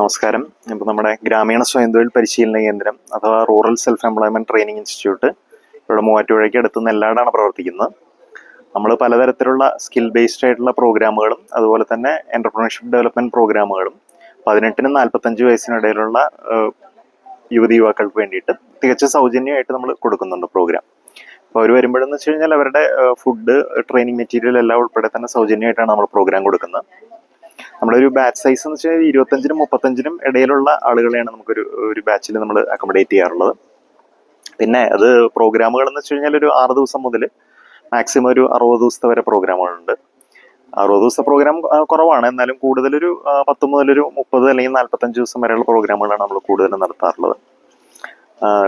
നമസ്കാരം. ഇപ്പോൾ നമ്മുടെ ഗ്രാമീണ സ്വയം തൊഴിൽ പരിശീലന കേന്ദ്രം അഥവാ rural self employment training institute ഇവിടെ മൂവാറ്റുപുഴയ്ക്ക് അടുത്ത് നെല്ലാടാണ് പ്രവർത്തിക്കുന്നത്. നമ്മൾ പലതരത്തിലുള്ള സ്കിൽ ബേസ്ഡ് ആയിട്ടുള്ള പ്രോഗ്രാമുകളും അതുപോലെ തന്നെ എന്റർപ്രണർഷിപ്പ് ഡെവലപ്മെന്റ് പ്രോഗ്രാമുകളും പതിനെട്ടിനും നാൽപ്പത്തഞ്ച് വയസ്സിനിടയിലുള്ള യുവതി യുവാക്കൾക്ക് വേണ്ടിയിട്ട് തികച്ചും സൗജന്യമായിട്ട് നമ്മൾ കൊടുക്കുന്നുണ്ട് പ്രോഗ്രാം അപ്പോൾ അവർ വരുമ്പോഴെന്ന് വെച്ച് കഴിഞ്ഞാൽ അവരുടെ ഫുഡ് ട്രെയിനിങ് മെറ്റീരിയൽ എല്ലാം ഉൾപ്പെടെ തന്നെ സൗജന്യമായിട്ടാണ് നമ്മൾ പ്രോഗ്രാം കൊടുക്കുന്നത്. നമ്മുടെ ഒരു ബാച്ച് സൈസ് എന്ന് വെച്ചാൽ ഇരുപത്തഞ്ചിനും മുപ്പത്തഞ്ചിനും ഇടയിലുള്ള ആളുകളെയാണ് നമുക്കൊരു ഒരു ബാച്ചിൽ നമ്മൾ അക്കോമഡേറ്റ് ചെയ്യാറുള്ളത്. പിന്നെ അത് പ്രോഗ്രാമുകൾ എന്ന് വെച്ച് കഴിഞ്ഞാൽ ഒരു ആറ് ദിവസം മുതൽ മാക്സിമം ഒരു അറുപത് ദിവസത്തെ വരെ പ്രോഗ്രാമുകളുണ്ട് അറുപത് ദിവസത്തെ പ്രോഗ്രാം കുറവാണ്. എന്നാലും കൂടുതലൊരു പത്ത് മുതലൊരു മുപ്പത് അല്ലെങ്കിൽ നാൽപ്പത്തഞ്ച് ദിവസം വരെയുള്ള പ്രോഗ്രാമുകളാണ് നമ്മൾ കൂടുതലും നടത്താറുള്ളത്.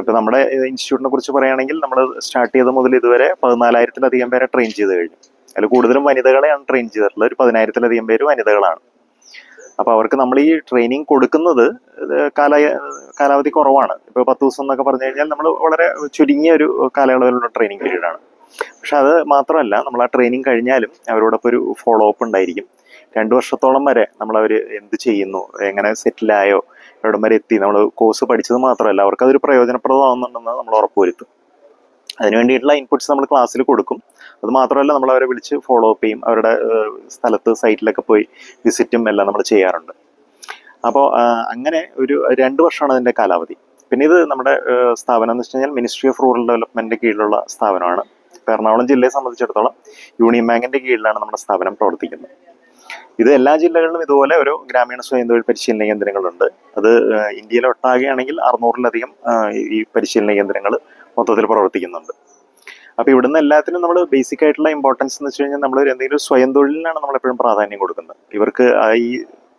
ഇപ്പം നമ്മുടെ ഇൻസ്റ്റിറ്റ്യൂട്ടിനെ കുറിച്ച് പറയുകയാണെങ്കിൽ നമ്മൾ സ്റ്റാർട്ട് ചെയ്ത മുതൽ ഇതുവരെ പതിനാലായിരത്തിലധികം പേരെ ട്രെയിൻ ചെയ്ത് കഴിഞ്ഞു. അതിൽ കൂടുതലും വനിതകളെയാണ് ട്രെയിൻ ചെയ്തിട്ടുള്ളത്. ഒരു പതിനായിരത്തിലധികം പേര് വനിതകളാണ്. അപ്പൊ അവർക്ക് നമ്മൾ ഈ ട്രെയിനിങ് കൊടുക്കുന്നത് കാല കാലാവധി കുറവാണ്. ഇപ്പൊ പത്ത് ദിവസം എന്നൊക്കെ പറഞ്ഞു കഴിഞ്ഞാൽ നമ്മൾ വളരെ ചുരുങ്ങിയ ഒരു കാലയളവിലുള്ള ട്രെയിനിങ് ആണ്. പക്ഷെ അത് മാത്രമല്ല നമ്മൾ ആ ട്രെയിനിങ് കഴിഞ്ഞാലും അവരോടൊപ്പം ഒരു ഫോളോ അപ്പ് ഉണ്ടായിരിക്കും. രണ്ടു വർഷത്തോളം വരെ നമ്മൾ അവർ എന്ത് ചെയ്യുന്നു എങ്ങനെ സെറ്റിലായോ എവിടം വരെ എത്തി നമ്മൾ കോഴ്സ് പഠിച്ചത് മാത്രമല്ല അവർക്ക് അതൊരു പ്രയോജനപ്രദമാവുന്നുണ്ടെന്ന് നമ്മൾ ഉറപ്പുവരുത്തും. അതിന് വേണ്ടിയിട്ടുള്ള ഇൻപുട്സ് നമ്മൾ ക്ലാസ്സിൽ കൊടുക്കും. അത് മാത്രമല്ല നമ്മൾ അവരെ വിളിച്ച് ഫോളോ അപ്പ് ചെയ്യും. അവരുടെ സ്ഥലത്ത് സൈറ്റിലൊക്കെ പോയി വിസിറ്റും എല്ലാം നമ്മൾ ചെയ്യാറുണ്ട്. അപ്പോൾ അങ്ങനെ ഒരു രണ്ട് വർഷമാണ് അതിന്റെ കാലാവധി. പിന്നെ ഇത് നമ്മുടെ സ്ഥാപനം എന്ന് വെച്ച് കഴിഞ്ഞാൽ മിനിസ്ട്രി ഓഫ് റൂറൽ ഡെവലപ്മെന്റിന്റെ കീഴിലുള്ള സ്ഥാപനമാണ്. എറണാകുളം ജില്ലയെ സംബന്ധിച്ചിടത്തോളം യൂണിയൻ ബാങ്കിന്റെ കീഴിലാണ് നമ്മുടെ സ്ഥാപനം പ്രവർത്തിക്കുന്നത്. ഇത് എല്ലാ ജില്ലകളിലും ഇതുപോലെ ഒരു ഗ്രാമീണ സ്വയം തൊഴിൽ പരിശീലന കേന്ദ്രങ്ങളുണ്ട്. അത് ഇന്ത്യയിലൊട്ടാകെയാണെങ്കിൽ അറുന്നൂറിലധികം ഈ പരിശീലന കേന്ദ്രങ്ങൾ മൊത്തത്തിൽ പ്രവർത്തിക്കുന്നുണ്ട്. അപ്പോൾ ഇവിടുന്ന് എല്ലാത്തിനും നമ്മൾ ബേസിക് ആയിട്ടുള്ള ഇമ്പോർട്ടൻസ് എന്ന് വെച്ച് കഴിഞ്ഞാൽ നമ്മൾ എന്തെങ്കിലും സ്വയം തൊഴിലിനാണ് നമ്മൾ എപ്പോഴും പ്രാധാന്യം കൊടുക്കുന്നത്. ഇവർക്ക് ഈ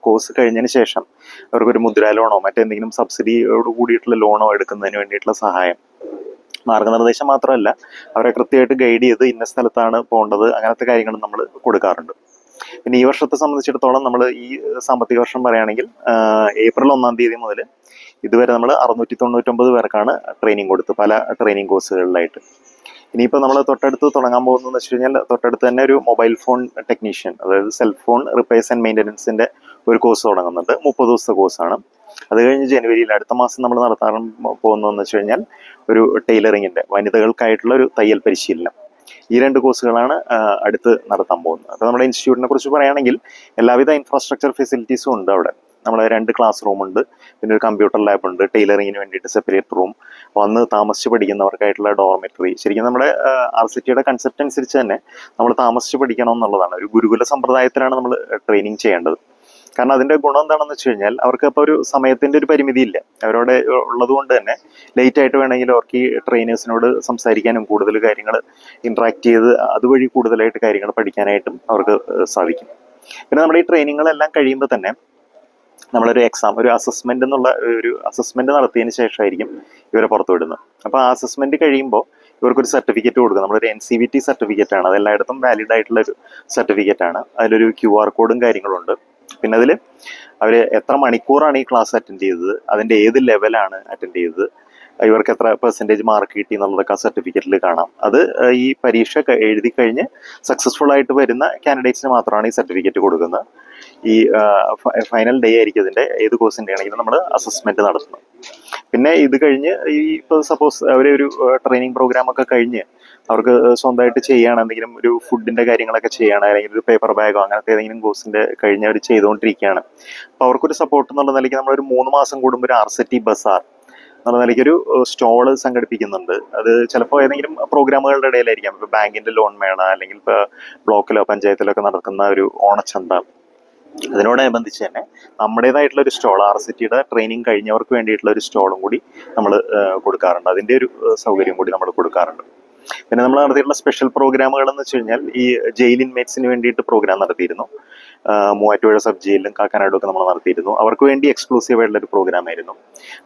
കോഴ്സ് കഴിഞ്ഞതിന് ശേഷം അവർക്കൊരു മുദ്രാ ലോണോ മറ്റെന്തെങ്കിലും സബ്സിഡിയോട് കൂടിയിട്ടുള്ള ലോണോ എടുക്കുന്നതിന് വേണ്ടിയിട്ടുള്ള സഹായം. മാർഗനിർദ്ദേശം മാത്രമല്ല അവരെ കൃത്യമായിട്ട് ഗൈഡ് ചെയ്ത് ഇന്ന സ്ഥലത്താണ് പോകേണ്ടത് അങ്ങനത്തെ കാര്യങ്ങൾ നമ്മൾ കൊടുക്കാറുണ്ട്. പിന്നെ ഈ വർഷത്തെ സംബന്ധിച്ചിടത്തോളം നമ്മൾ ഈ സാമ്പത്തിക വർഷം പറയുകയാണെങ്കിൽ ഏപ്രിൽ ഒന്നാം തീയതി മുതൽ ഇതുവരെ നമ്മൾ അറുന്നൂറ്റി തൊണ്ണൂറ്റൊമ്പത് പേർക്കാണ് ട്രെയിനിങ് കൊടുത്ത് പല ട്രെയിനിങ് കോഴ്സുകളിലായിട്ട് ഇനിയിപ്പോൾ നമ്മൾ തൊട്ടടുത്ത് തുടങ്ങാൻ പോകുന്നതെന്ന് വെച്ച് കഴിഞ്ഞാൽ തൊട്ടടുത്ത് തന്നെ ഒരു മൊബൈൽ ഫോൺ ടെക്നീഷ്യൻ അതായത് സെൽഫോൺ റിപ്പയർസ് ആൻഡ് മെയിന്റനൻസിന്റെ ഒരു കോഴ്സ് തുടങ്ങുന്നുണ്ട്. മുപ്പത് ദിവസത്തെ കോഴ്സാണ് അത് കഴിഞ്ഞ് ജനുവരിയിൽ അടുത്ത മാസം നമ്മൾ നടത്താൻ പോകുന്നതെന്ന് വെച്ച് കഴിഞ്ഞാൽ ഒരു ടൈലറിങ്ങിന്റെ വനിതകൾക്കായിട്ടുള്ള ഒരു തയ്യൽ പരിശീലനം. ഈ രണ്ട് കോഴ്സുകളാണ് അടുത്ത് നടത്താൻ പോകുന്നത്. അപ്പോൾ നമ്മുടെ ഇൻസ്റ്റിറ്റ്യൂട്ടിനെ കുറിച്ച് പറയുകയാണെങ്കിൽ എല്ലാവിധ ഇൻഫ്രാസ്ട്രക്ചർ ഫെസിലിറ്റീസും ഉണ്ട് അവിടെ. നമ്മൾ രണ്ട് ക്ലാസ് റൂം ഉണ്ട്. പിന്നെ ഒരു കമ്പ്യൂട്ടർ ലാബ് ഉണ്ട്. ടൈലറിങ്ങിന് വേണ്ടിയിട്ട് സെപ്പറേറ്റ് റൂം വന്ന് താമസിച്ച് പഠിക്കുന്നവർക്കായിട്ടുള്ള ഡോർമെറ്ററി ശരിക്കും നമ്മുടെ ആർ സി ടിയുടെ കൺസെപ്റ്റ് അനുസരിച്ച് തന്നെ നമ്മൾ താമസിച്ച് പഠിക്കണം എന്നുള്ളതാണ്. ഒരു ഗുരുകുല സമ്പ്രദായത്തിലാണ് നമ്മൾ ട്രെയിനിങ് ചെയ്യേണ്ടത്. കാരണം അതിന്റെ ഗുണം എന്താണെന്ന് വെച്ച് കഴിഞ്ഞാൽ അവർക്ക് ഇപ്പോൾ ഒരു സമയത്തിന്റെ ഒരു പരിമിതി ഇല്ല അവരോട് ഉള്ളത് കൊണ്ട് തന്നെ ലേറ്റ് ആയിട്ട് വേണമെങ്കിൽ അവർക്ക് ഈ ട്രെയിനേഴ്സിനോട് സംസാരിക്കാനും കൂടുതൽ കാര്യങ്ങൾ ഇന്ററാക്ട് ചെയ്ത് അതുവഴി കൂടുതലായിട്ട് കാര്യങ്ങൾ പഠിക്കാനായിട്ടും അവർക്ക് സാധിക്കും. പിന്നെ നമ്മുടെ ഈ ട്രെയിനിങ്ങുകളെല്ലാം കഴിയുമ്പോൾ തന്നെ നമ്മളൊരു എക്സാം ഒരു അസസ്മെന്റ് എന്നുള്ള ഒരു അസസ്മെന്റ് നടത്തിയതിന് ശേഷമായിരിക്കും ഇവരെ പുറത്തു വിടുന്നത്. അപ്പോൾ ആ അസസ്മെന്റ് കഴിയുമ്പോൾ ഇവർക്കൊരു സർട്ടിഫിക്കറ്റ് കൊടുക്കും നമ്മളൊരു N C V T certificate ആണ്. അതെല്ലായിടത്തും വാലിഡ് ആയിട്ടുള്ള ഒരു സർട്ടിഫിക്കറ്റ് ആണ്. അതിലൊരു ക്യു ആർ കോഡും കാര്യങ്ങളുണ്ട്. പിന്നെ അതിൽ അവർ എത്ര മണിക്കൂറാണ് ഈ ക്ലാസ് അറ്റൻഡ് ചെയ്തത്? അതിന്റെ ഏത് ലെവലാണ് അറ്റൻഡ് ചെയ്തത്? ഇവർക്ക് എത്ര പെർസെന്റേജ് മാർക്ക് കിട്ടി എന്നുള്ളതൊക്കെ ആ സർട്ടിഫിക്കറ്റിൽ കാണാം. അത് ഈ പരീക്ഷ എഴുതി കഴിഞ്ഞ് സക്സസ്ഫുൾ ആയിട്ട് വരുന്ന കാൻഡിഡേറ്റ്സിന് മാത്രമാണ് ഈ സർട്ടിഫിക്കറ്റ് കൊടുക്കുന്നത്. ഈ ഫൈനൽ ഡേ ആയിരിക്കും അതിന്റെ ഏത് കോഴ്സിന്റെ ആണെങ്കിലും നമ്മൾ അസസ്മെന്റ് നടത്തുന്നത്. പിന്നെ ഇത് കഴിഞ്ഞ് ഈ ഇപ്പോൾ സപ്പോസ് അവർ ഒരു ട്രെയിനിങ് പ്രോഗ്രാം ഒക്കെ കഴിഞ്ഞ് അവർക്ക് സ്വന്തമായിട്ട് ചെയ്യണം എന്തെങ്കിലും ഒരു ഫുഡിന്റെ കാര്യങ്ങളൊക്കെ ചെയ്യണം അല്ലെങ്കിൽ ഒരു പേപ്പർ ബാഗോ അങ്ങനത്തെ ഏതെങ്കിലും കോഴ്സിന്റെ കഴിഞ്ഞ് അവർ ചെയ്തുകൊണ്ടിരിക്കുകയാണ്. അപ്പോൾ അവർക്കൊരു സപ്പോർട്ട് എന്നുള്ള നിലയ്ക്ക് നമ്മളൊരു മൂന്ന് മാസം കൂടുമ്പോൾ ഒരു ആർ സെറ്റി ബസാർ എന്നുള്ള നിലയ്ക്ക് ഒരു സ്റ്റോൾ സംഘടിപ്പിക്കുന്നുണ്ട്. അത് ചിലപ്പോൾ ഏതെങ്കിലും പ്രോഗ്രാമുകളുടെ ഇടയിലായിരിക്കാം. ഇപ്പോൾ ബാങ്കിന്റെ ലോൺ മേള അല്ലെങ്കിൽ ഇപ്പോൾ ബ്ലോക്കിലോ പഞ്ചായത്തിലോ ഒക്കെ നടക്കുന്ന ഒരു ഓണച്ചന്ത. അതിനോടനുബന്ധിച്ച് തന്നെ നമ്മുടേതായിട്ടുള്ള ഒരു സ്റ്റോൾ ആർ സിറ്റിയുടെ ട്രെയിനിങ് കഴിഞ്ഞവർക്ക് വേണ്ടിയിട്ടുള്ള ഒരു സ്റ്റോളും കൂടി നമ്മൾ കൊടുക്കാറുണ്ട്. അതിന്റെ ഒരു സൗകര്യം കൂടി നമ്മൾ കൊടുക്കാറുണ്ട്. പിന്നെ നമ്മൾ നടത്തിയിട്ടുള്ള സ്പെഷ്യൽ പ്രോഗ്രാമുകൾ എന്ന് വെച്ച് കഴിഞ്ഞാൽ ഈ ജയിൽ ഇൻമേറ്റ്സിന് വേണ്ടിയിട്ട് പ്രോഗ്രാം നടത്തിയിരുന്നു. മൂവാറ്റുപുഴ സബ് ജയിലിലും കാക്കനാടും ഒക്കെ നമ്മൾ നടത്തിയിരുന്നു. അവർക്ക് വേണ്ടി എക്സ്ക്ലൂസീവ് ആയിട്ടുള്ള ഒരു പ്രോഗ്രാം ആയിരുന്നു.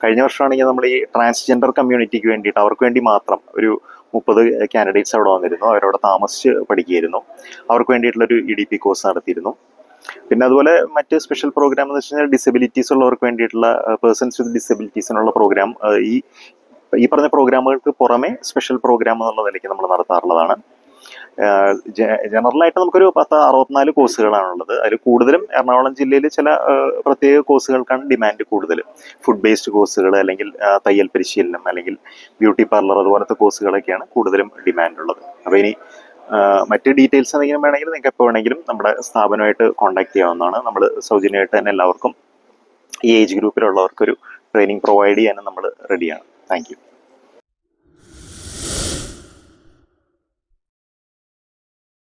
കഴിഞ്ഞ വർഷമാണെങ്കിൽ നമ്മൾ ഈ ട്രാൻസ്ജെൻഡർ കമ്മ്യൂണിറ്റിക്ക് വേണ്ടിയിട്ട് അവർക്ക് വേണ്ടി മാത്രം ഒരു മുപ്പത് കാൻഡിഡേറ്റ്സ് അവിടെ വന്നിരുന്നു. അവരവിടെ താമസിച്ച് പഠിക്കുകയായിരുന്നു. അവർക്ക് വേണ്ടിയിട്ടുള്ള ഒരു ഇ ഡി പി കോഴ്സ് നടത്തിയിരുന്നു. പിന്നെ അതുപോലെ മറ്റ് സ്പെഷ്യൽ പ്രോഗ്രാം എന്ന് വെച്ച് കഴിഞ്ഞാൽ ഡിസബിലിറ്റീസ് ഉള്ളവർക്ക് വേണ്ടിയിട്ടുള്ള പേഴ്സൺസ് വിത്ത് ഡിസബിലിറ്റീസിനുള്ള പ്രോഗ്രാം ഈ ഈ പറഞ്ഞ പ്രോഗ്രാമുകൾക്ക് പുറമെ സ്പെഷ്യൽ പ്രോഗ്രാം എന്നുള്ള നിലയ്ക്ക് നമ്മൾ നടത്താറുള്ളതാണ്. ജനറലായിട്ട് നമുക്കൊരു പത്ത് അറുപത്തിനാല് കോഴ്സുകളാണുള്ളത്. അതിൽ കൂടുതലും എറണാകുളം ജില്ലയിൽ ചില പ്രത്യേക കോഴ്സുകൾക്കാണ് ഡിമാൻഡ് കൂടുതൽ. ഫുഡ് ബേസ്ഡ് കോഴ്സുകൾ അല്ലെങ്കിൽ തയ്യൽ പരിശീലനം അല്ലെങ്കിൽ ബ്യൂട്ടി പാർലർ അതുപോലത്തെ കോഴ്സുകളൊക്കെയാണ് കൂടുതലും ഡിമാൻഡ് ഉള്ളത്. അപ്പോൾ ഇനി മറ്റ് ഡീറ്റെയിൽസ് എന്തെങ്കിലും വേണമെങ്കിൽ നിങ്ങൾക്ക് എപ്പോൾ വേണമെങ്കിലും നമ്മുടെ സ്ഥാപനമായിട്ട് കോൺടാക്ട് ചെയ്യാവുന്നതാണ്. നമ്മൾ സൗജന്യമായിട്ട് തന്നെ എല്ലാവർക്കും ഈ ഏജ് ഗ്രൂപ്പിലുള്ളവർക്കൊരു ട്രെയിനിങ് പ്രൊവൈഡ് ചെയ്യാനും നമ്മൾ റെഡിയാണ് താങ്ക്